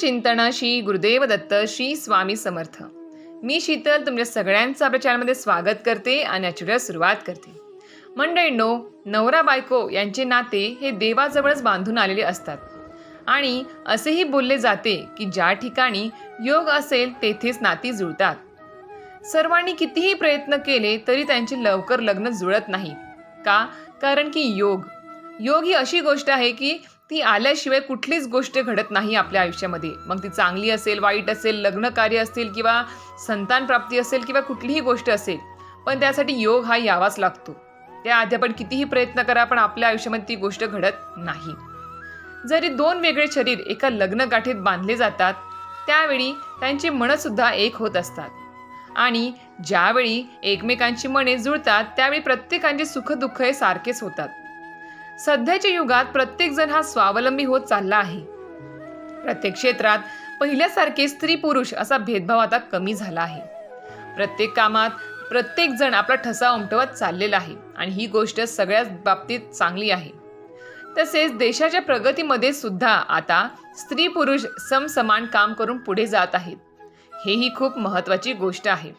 चिंतन श्री गुरुदेव दत्त श्री स्वामी समर्थ. मी शीतल तुमच्या सगळ्यांचं आपल्या चॅनलमध्ये स्वागत करते आणि याची सुरुवात करते. मंडळींनो नवरा बायको यांचे नाते हे देवाजवळच बांधून आलेले असतात. आणि असेही बोलले जाते की ज्या ठिकाणी योग असेल तेथेच नाती जुळतात. सर्वांनी कितीही प्रयत्न केले तरी त्यांचे लवकर लग्न जुळत नाही. का? कारण की योग. योग ही अशी गोष्ट आहे की ती आल्याशिवाय कुठलीच गोष्ट घडत नाही आपल्या आयुष्यामध्ये. मग ती चांगली असेल वाईट असेल लग्न कार्य असेल किंवा संतान प्राप्ती असेल किंवा कुठलीही गोष्ट असेल पण त्यासाठी योग हा यावाच लागतो. त्याआधी आपण कितीही प्रयत्न करा पण आपल्या आयुष्यामध्ये ती गोष्ट घडत नाही. जरी दोन वेगळे शरीर एका लग्न गाठीत बांधले जातात त्यावेळी त्यांची मनंसुद्धा एक होत असतात. आणि ज्यावेळी एकमेकांची मने जुळतात त्यावेळी प्रत्येकांचे सुखदुःख हे सारखेच होतात. सध्याच्या युगात प्रत्येकजण हा स्वावलंबी होत चालला आहे. प्रत्येक क्षेत्रात पहिल्यासारखे स्त्री पुरुष असा भेदभाव आता कमी झाला आहे. प्रत्येक कामात प्रत्येक जण आपला ठसा उमटवत चाललेला आहे आणि ही गोष्ट सगळ्याच बाबतीत चांगली आहे. तसेच देशाच्या प्रगतीमध्ये सुद्धा आता स्त्री पुरुष समसमान काम करून पुढे जात आहेत. हेही खूप महत्त्वाची गोष्ट आहे.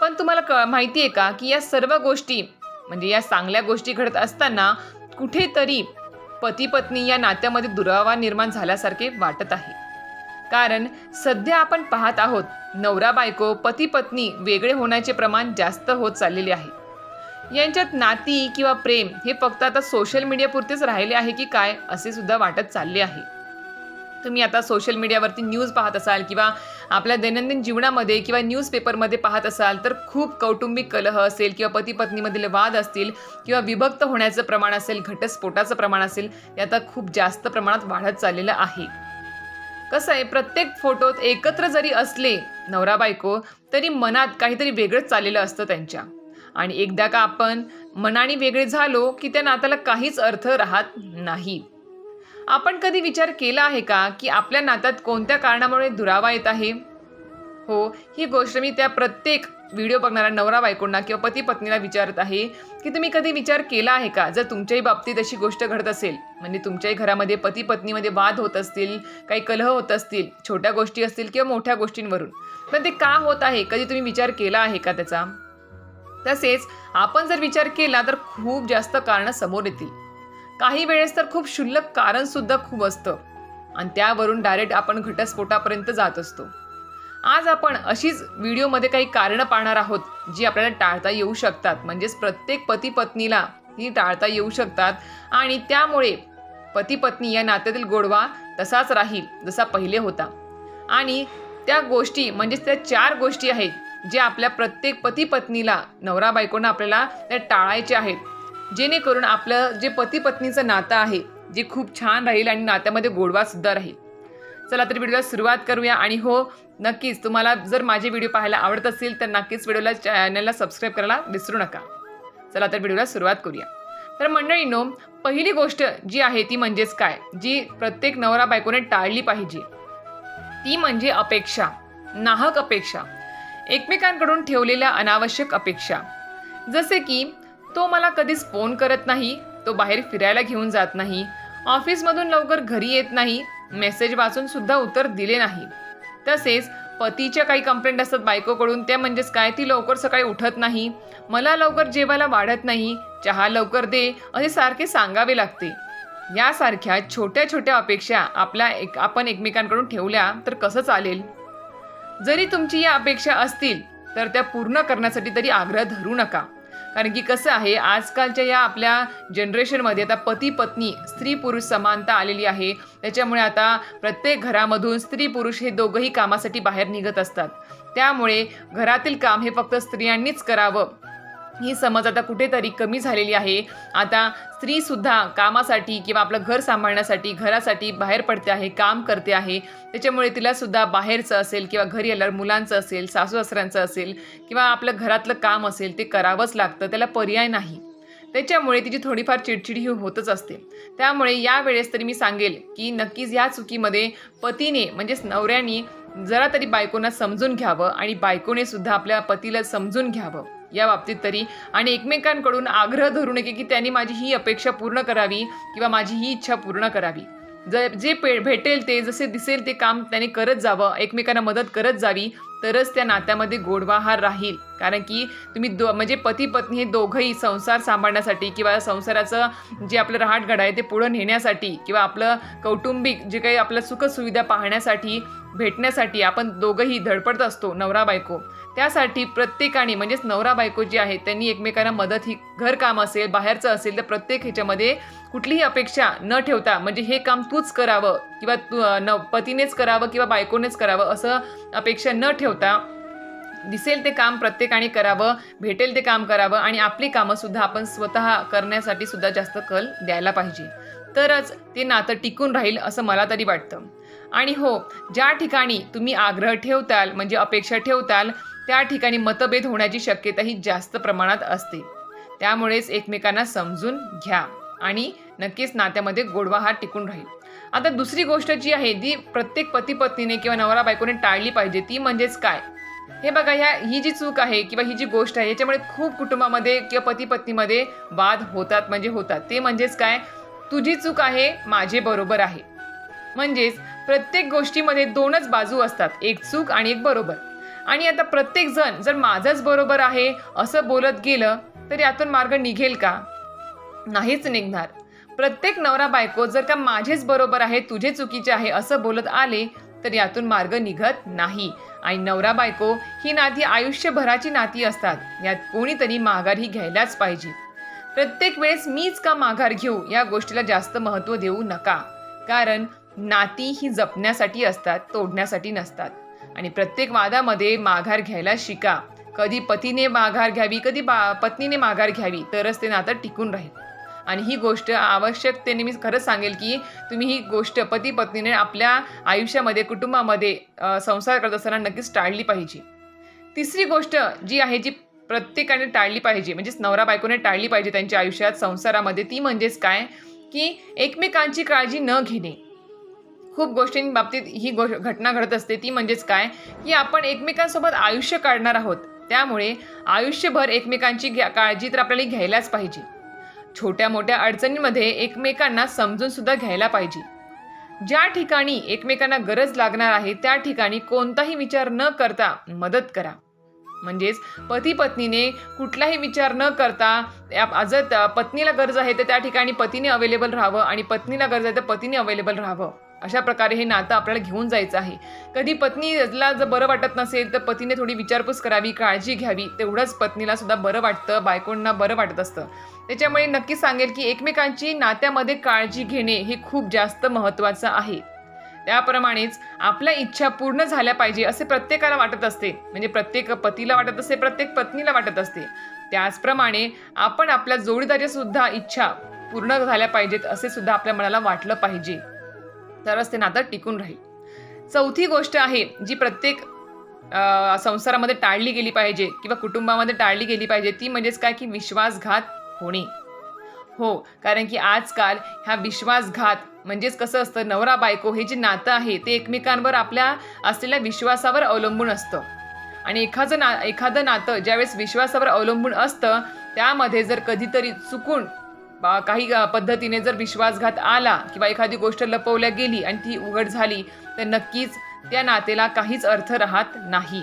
पण तुम्हाला क माहिती आहे का की या सर्व गोष्टी म्हणजे या चांगल्या गोष्टी घडत असताना कुठेतरी पती पत्नी या नात्यामध्ये दुरावा निर्माण झाल्यासारखे वाटत आहे. कारण सध्या आपण पाहत आहोत नवरा बायको पती पत्नी वेगळे होण्याचे प्रमाण जास्त होत चाललेले आहे. यांच्यात नाती किंवा प्रेम हे फक्त आता सोशल मीडियापुरतेच राहिले आहे की काय असे सुद्धा वाटत चालले आहे. तुम्ही आता सोशल मीडियावरती न्यूज पाहत असाल किंवा आपल्या दैनंदिन जीवनामध्ये किंवा न्यूजपेपरमध्ये पाहत असाल तर खूप कौटुंबिक कलह असेल किंवा पती पत्नीमधील वाद असतील किंवा विभक्त होण्याचं प्रमाण असेल घटस्फोटाचं प्रमाण असेल हे आता खूप जास्त प्रमाणात वाढत चाललेलं आहे. कसं आहे प्रत्येक फोटोत एकत्र जरी असले नवरा बायको तरी मनात काहीतरी वेगळंच चाललेलं असतं त्यांच्या. आणि एकदा का आपण मनाने वेगळे झालो की त्या नात्याला काहीच अर्थ राहत नाही. आपण कधी विचार केला आहे का की आपल्या नात्यात कोणत्या कारणामुळे दुरावा येत आहे? हो ही गोष्ट मी त्या प्रत्येक व्हिडिओ बघणाऱ्या नवरा बायकोंना किंवा पती पत्नीला विचारत आहे की तुम्ही कधी विचार केला आहे का? जर तुमच्याही बाबतीत अशी गोष्ट घडत असेल म्हणजे तुमच्याही घरामध्ये पती पत्नीमध्ये वाद होत असतील काही कलह होत असतील छोट्या गोष्टी असतील किंवा मोठ्या गोष्टींवरून पण ते का होत आहे? कधी तुम्ही विचार केला आहे का त्याचा? तसेच आपण जर विचार केला तर खूप जास्त कारणं समोर येतील. काही वेळेस तर खूप क्षुल्लक कारणसुद्धा खूप असतं. आणि त्यावरून डायरेक्ट आपण घटस्फोटापर्यंत जात असतो. आज आपण अशीच व्हिडिओमध्ये काही कारणं पाहणार आहोत जी आपल्याला टाळता येऊ शकतात. म्हणजेच प्रत्येक पती पत्नीला ही टाळता येऊ शकतात. आणि त्यामुळे पती पत्नी या नात्यातील गोडवा तसाच राहील जसा पहिले होता. आणि त्या गोष्टी म्हणजेच त्या चार गोष्टी आहेत जे आपल्या प्रत्येक पती पत्नीला नवरा बायकोंना आपल्याला त्या टाळायचे आहेत. जेणेकरून आपलं जे पती पत्नीचं नातं आहे जे खूप छान राहील आणि नात्यामध्ये गोडवासुद्धा राहील. चला तर व्हिडिओला सुरुवात करूया आणि हो नक्कीच तुम्हाला जर माझे व्हिडिओ पाहायला आवडत असेल तर नक्कीच व्हिडिओला चॅनलला सबस्क्राईब करायला विसरू नका. चला तर व्हिडिओला सुरुवात करूया. तर मंडळींनो पहिली गोष्ट जी आहे ती म्हणजेच काय? जी प्रत्येक नवरा बायकोने टाळली पाहिजे. ती म्हणजे अपेक्षा नाहक अपेक्षा. एकमेकांकडून ठेवलेल्या अनावश्यक अपेक्षा. जसे की तो मला कधीच फोन करत नाही तो बाहेर फिरायला घेऊन जात नाही ऑफिसमधून लवकर घरी येत नाही मेसेज वाचून सुद्धा उत्तर दिले नाही. तसेच पतीच्या काही कंप्लेंट असतात बायकोकडून त्या म्हणजेच काय? ती लवकर सकाळी उठत नाही मला लवकर जेवायला वाढत नाही चहा लवकर दे असे सारखे सांगावे लागते. यासारख्या छोट्या छोट्या अपेक्षा आपल्या एक आपण एकमेकांकडून ठेवल्या तर कसं चालेल? जरी तुमची या अपेक्षा असतील तर त्या पूर्ण करण्यासाठी तरी आग्रह धरू नका. कारण की कसं आहे आजकालच्या या आपल्या जनरेशनमध्ये आता पती पत्नी स्त्री पुरुष समानता आलेली आहे. त्याच्यामुळे आता प्रत्येक घरामधून स्त्री पुरुष हे दोघंही कामासाठी बाहेर निघत असतात. त्यामुळे घरातील काम हे फक्त स्त्रियांनीच करावं. ही समज आता कुठेतरी कमी झालेली आहे. आता स्त्रीसुद्धा कामासाठी किंवा आपलं घर सांभाळण्यासाठी घरासाठी बाहेर पडते आहे काम करते आहे. त्याच्यामुळे तिलासुद्धा बाहेरचं असेल किंवा घरी आल्यावर मुलांचं असेल सासू सासऱ्यांचं असेल किंवा आपलं घरातलं काम असेल ते करावंच लागतं त्याला पर्याय नाही. त्याच्यामुळे तिची थोडीफार चिडचिड ही होतच असते. त्यामुळे या वेळेस तरी मी सांगेल की नक्कीच या चुकीमध्ये पतीने म्हणजेच नवऱ्याने जरा तरी बायकोंना समजून घ्यावं आणि बायकोने सुद्धा आपल्या पतीला समजून घ्यावं. या बाबतीत तरी. आणि एकमेकांकडून आग्रह धरू नये की त्यांनी माझी ही अपेक्षा पूर्ण करावी किंवा माझी ही इच्छा पूर्ण करावी. ज जे पे भेटेल ते जसे दिसेल ते काम त्याने करत जावं एकमेकांना मदत करत जावी तरच त्या नात्यामध्ये गोडवाहार राहील. कारण की तुम्ही दो म्हणजे पती पत्नी हे दोघंही संसार सांभाळण्यासाठी किंवा संसाराचं जे आपलं रहाटगड आहे ते पुढं नेण्यासाठी किंवा आपलं कौटुंबिक जे काही आपलं सुखसुविधा पाहण्यासाठी भेटण्यासाठी आपण दोघंही धडपडत असतो नवरा बायको त्यासाठी प्रत्येकाने म्हणजेच नवरा बायको जे आहे त्यांनी एकमेकांना मदत ही घरकाम असेल बाहेरचं असेल तर प्रत्येक ह्याच्यामध्ये कुठलीही अपेक्षा न ठेवता म्हणजे हे काम तूच करावं किंवा तू न पतीनेच करावं किंवा बायकोनेच करावं असं अपेक्षा न ठेवता दिसेल ते काम प्रत्येकाने करावं भेटेल ते काम करावं आणि आपली कामंसुद्धा आपण स्वतः करण्यासाठी सुद्धा जास्त कल द्यायला पाहिजे. तरच ते नातं टिकून राहील असं मला तरी वाटतं. आणि हो ज्या ठिकाणी तुम्ही आग्रह ठेवताल म्हणजे अपेक्षा ठेवताल त्या ठिकाणी मतभेद होण्याची शक्यता ही जास्त प्रमाणात असते. त्यामुळेच एकमेकांना समजून घ्या आणि नक्कीच नात्यामध्ये गोडवा हा टिकून राहील. आता दुसरी गोष्ट जी आहे ती प्रत्येक पती पत्नीने किंवा नवरा बायकोने टाळली पाहिजे ती म्हणजेच काय? हे बघा ह्या ही जी चूक आहे किंवा ही जी गोष्ट आहे याच्यामुळे खूप कुटुंबामध्ये किंवा पती पत्नीमध्ये वाद होतात म्हणजे होतात. ते म्हणजेच काय? तुझी चूक आहे माझे बरोबर आहे. म्हणजेच प्रत्येक गोष्टीमध्ये दोनच बाजू असतात एक चूक आणि एक बरोबर. आणि आता प्रत्येक जण जर माझंच बरोबर आहे असं बोलत गेलं तर यातून मार्ग निघेल का? नाहीच निघणार. प्रत्येक नवरा बायको जर का माझेच बरोबर आहे तुझे चुकीचे आहे असं बोलत आले तर यातून मार्ग निघत नाही. आणि नवरा बायको ही नाती आयुष्यभराची नाती असतात. यात कोणीतरी माघार ही घ्यायलाच पाहिजे. प्रत्येक वेळेस मीच का माघार घेऊ या गोष्टीला जास्त महत्त्व देऊ नका. कारण नाती ही जपण्यासाठी असतात तोडण्यासाठी नसतात. आणि प्रत्येक वादामध्ये माघार घ्यायला शिका. कधी पतीने माघार घ्यावी कधी बा पत्नीने माघार घ्यावी तरच ते नातं टिकून राहील. आणि ही गोष्ट आवश्यकतेने मी खरंच सांगेल की तुम्ही ही गोष्ट पती पत्नीने आपल्या आयुष्यामध्ये कुटुंबामध्ये संसार करत असताना नक्कीच टाळली पाहिजे. तिसरी गोष्ट जी आहे जी प्रत्येकाने टाळली पाहिजे म्हणजेच नवरा बायकोने टाळली पाहिजे त्यांच्या आयुष्यात संसारामध्ये ती म्हणजेच काय? की एकमेकांची काळजी न घेणे. खूप गोष्टींबाबतीत ही गो घटना घडत असते. ती म्हणजेच काय? की आपण एकमेकांसोबत आयुष्य काढणार आहोत. त्यामुळे आयुष्यभर एकमेकांची घ्या काळजी तर आपल्याला घ्यायलाच पाहिजे. छोट्या मोठ्या अडचणींमध्ये एकमेकांना समजून सुद्धा घ्यायला पाहिजे. ज्या ठिकाणी एकमेकांना गरज लागणार आहे त्या ठिकाणी कोणताही विचार न करता मदत करा. म्हणजेच पती पत्नीने कुठलाही विचार न करता या- जर त्या पत्नीला गरज आहे तर त्या ठिकाणी पतीने अवेलेबल राहावं आणि पत्नीला गरज आहे तर पतीने अवेलेबल राहावं. अशा प्रकारे हे नातं आपल्याला घेऊन जायचं आहे. कधी पत्नीला जर बरं वाटत नसेल तर पतीने थोडी विचारपूस करावी काळजी घ्यावी. तेवढंच पत्नीला सुद्धा बरं वाटतं बायकोंना बरं वाटत असतं. त्याच्यामुळे नक्की सांगेल की एकमेकांची नात्यामध्ये काळजी घेणे हे खूप जास्त महत्त्वाचं आहे. त्याप्रमाणेच आपल्या इच्छा पूर्ण झाल्या पाहिजे असे प्रत्येकाला वाटत असते. म्हणजे प्रत्येक पतीला वाटत असते प्रत्येक पत्नीला वाटत असते. त्याचप्रमाणे आपण आपल्या जोडीदारीसुद्धा सुद्धा इच्छा पूर्ण झाल्या पाहिजेत असे सुद्धा आपल्या मनाला वाटलं पाहिजे. तरच ते नातं टिकून राहील. चौथी गोष्ट आहे जी प्रत्येक संसारामध्ये टाळली गेली पाहिजे किंवा कुटुंबामध्ये टाळली गेली पाहिजे ती म्हणजेच काय? की विश्वासघात होणे. हो कारण की आजकाल ह्या विश्वासघात म्हणजेच कसं असतं नवरा बायको हे जे नातं आहे ते एकमेकांवर आपल्या असलेल्या विश्वासावर अवलंबून असतं. आणि एखादं ना एखादं नातं ज्यावेळेस विश्वासावर अवलंबून असतं त्यामध्ये जर कधीतरी चुकून काही पद्धतीने जर विश्वासघात आला किंवा एखादी गोष्ट लपवल्या गेली आणि ती उघड झाली तर नक्कीच त्या नातेला काहीच अर्थ राहत नाही.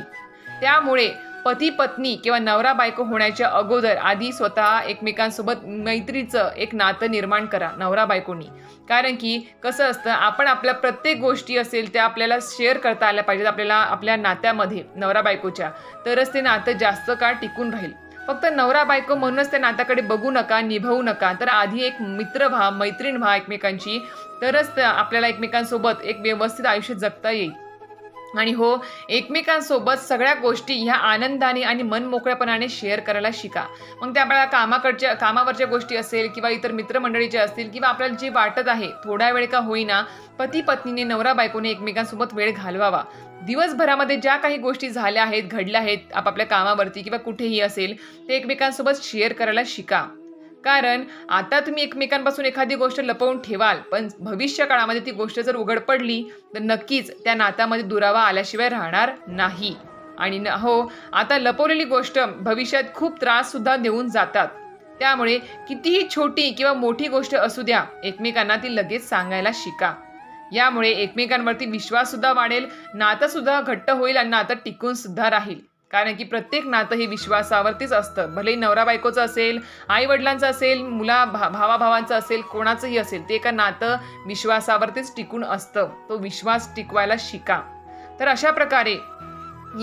त्यामुळे पती पत्नी किंवा नवरा बायको होण्याच्या अगोदर आधी स्वतः एकमेकांसोबत मैत्रीचं एक नातं निर्माण करा नवरा बायकोनी. कारण की कसं असतं आपण आपल्या प्रत्येक गोष्टी असेल त्या आपल्याला शेअर करता आल्या पाहिजेत आपल्याला आपल्या नात्यामध्ये नवरा बायकोच्या. तरच ते नातं जास्त काळ टिकून राहील. फक्त नवरा बायको म्हणूनच त्या नात्याकडे बघू नका निभावू नका. तर आधी एक मित्र व्हा मैत्रीण व्हा एकमेकांची. तरच आपल्याला एकमेकांसोबत एक व्यवस्थित आयुष्य जगता येईल. आणि हो एकमेकांसोबत सगळ्या गोष्टी ह्या आनंदाने आणि मनमोकळ्यापणाने शेअर करायला शिका. मग त्या आपल्याला कामाकडच्या कामावरच्या गोष्टी असेल किंवा इतर मित्रमंडळीच्या असतील किंवा आपल्याला जे वाटत आहे थोड्या वेळ का होईना पती पत्नीने नवरा बायकोने एकमेकांसोबत वेळ घालवावा. दिवसभरामध्ये ज्या काही गोष्टी झाल्या आहेत घडल्या आहेत आपापल्या कामावरती किंवा कुठेही असेल ते एकमेकांसोबत शेअर करायला शिका. कारण आता तुम्ही एकमेकांपासून एखादी गोष्ट लपवून ठेवाल पण भविष्य काळामध्ये ती गोष्ट जर उघड पडली तर नक्कीच त्या नात्यामध्ये दुरावा आल्याशिवाय राहणार नाही. आणि न हो आता लपवलेली गोष्ट भविष्यात खूप त्राससुद्धा देऊन जातात. त्यामुळे कितीही छोटी किंवा मोठी गोष्ट असू द्या एकमेकांना ती लगेच सांगायला शिका. यामुळे एकमेकांवरती विश्वाससुद्धा वाढेल नातंसुद्धा घट्ट होईल आणि नातं टिकूनसुद्धा राहील. कारण की प्रत्येक नातं हे विश्वासावरतीच असतं. भलेही नवरा बायकोचं असेल आई वडिलांचं असेल मुला भा भावाभावांचं असेल कोणाचंही असेल ते एका नातं विश्वासावरतीच टिकून असतं. तो विश्वास टिकवायला शिका. तर अशा प्रकारे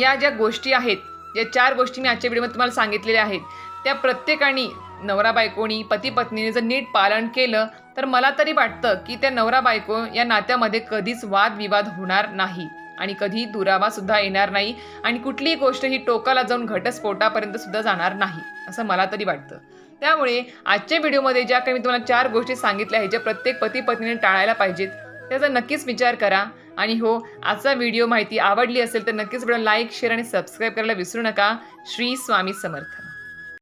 या ज्या गोष्टी आहेत या चार गोष्टी मी आजच्या व्हिडिओमध्ये तुम्हाला सांगितलेल्या आहेत त्या प्रत्येकाने नवरा बायकोनी पती पत्नीने जर नीट पालन केलं तर मला तरी वाटतं की त्या नवरा बायको या नात्यामध्ये कधीच वादविवाद होणार नाही. आणि कधी दुरावा सुद्धा येणार नाही आणि कुठलीही गोष्ट ही टोकाला जाऊन घटस्फोटापर्यंत सुद्धा जाणार नाही असं मला तरी वाटतं. त्यामुळे आजच्या व्हिडिओमध्ये ज्या काही मी तुम्हाला चार गोष्टी सांगितल्या आहेत ज्या प्रत्येक पती पत्नीने टाळायला पाहिजेत त्याचा नक्कीच विचार करा. आणि हो आजचा व्हिडिओ माहिती आवडली असेल तर नक्कीच व्हिडिओ लाईक शेअर आणि सबस्क्राईब करायला विसरू नका. श्री स्वामी समर्थ.